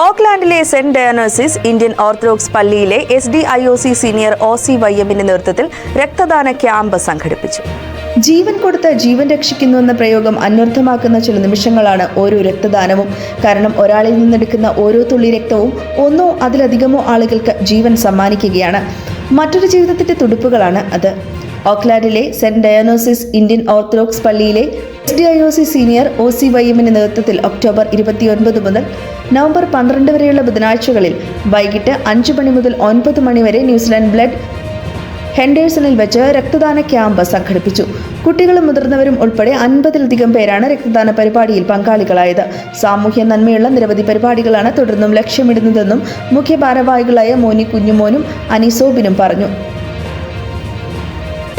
ഓക്ലാൻഡിലെ saint Dionysius Indian Orthodox പള്ളിയിലെ S D I O C senior O C Y എമ്മിന്റെ നേതൃത്വത്തിൽ രക്തദാന camp സംഘടിപ്പിച്ചു. ജീവൻ കൊടുത്ത് ജീവൻ രക്ഷിക്കുന്നു എന്ന പ്രയോഗം അന്വർത്ഥമാക്കുന്ന ചില നിമിഷങ്ങളാണ് ഓരോ രക്തദാനവും. കാരണം ഒരാളിൽ നിന്നെടുക്കുന്ന ഓരോ തുള്ളി രക്തവും ഒന്നോ അതിലധികമോ ആളുകൾക്ക് ജീവൻ സമ്മാനിക്കുകയാണ്. മറ്റൊരു ജീവിതത്തിന്റെ തുടിപ്പുകളാണ് അത്. ഓക്ലാൻഡിലെ സെന്റ് ഡയനോസിസ് ഇന്ത്യൻ ഓർത്തഡോക്സ് പള്ളിയിലെ S D I O C senior O C Y എമ്മിന്റെ നേതൃത്വത്തിൽ ഒക്ടോബർ ഇരുപത്തിയൊൻപത് മുതൽ നവംബർ പന്ത്രണ്ട് വരെയുള്ള ബുധനാഴ്ചകളിൽ വൈകിട്ട് അഞ്ച് മണി മുതൽ ഒൻപത് മണി വരെ ന്യൂസിലാൻഡ് ബ്ലഡ് ഹെൻഡേഴ്സണിൽ വെച്ച് രക്തദാന ക്യാമ്പ് സംഘടിപ്പിച്ചു. കുട്ടികളും മുതിർന്നവരും ഉൾപ്പെടെ അൻപതിലധികം പേരാണ് രക്തദാന പരിപാടിയിൽ പങ്കാളികളായത്. സാമൂഹ്യ നന്മയുള്ള നിരവധി പരിപാടികളാണ് തുടർന്നും ലക്ഷ്യമിടുന്നതെന്നും മുഖ്യ ഭാരവാഹികളായ മോനി കുഞ്ഞുമോനും അനിസോബിനും പറഞ്ഞു.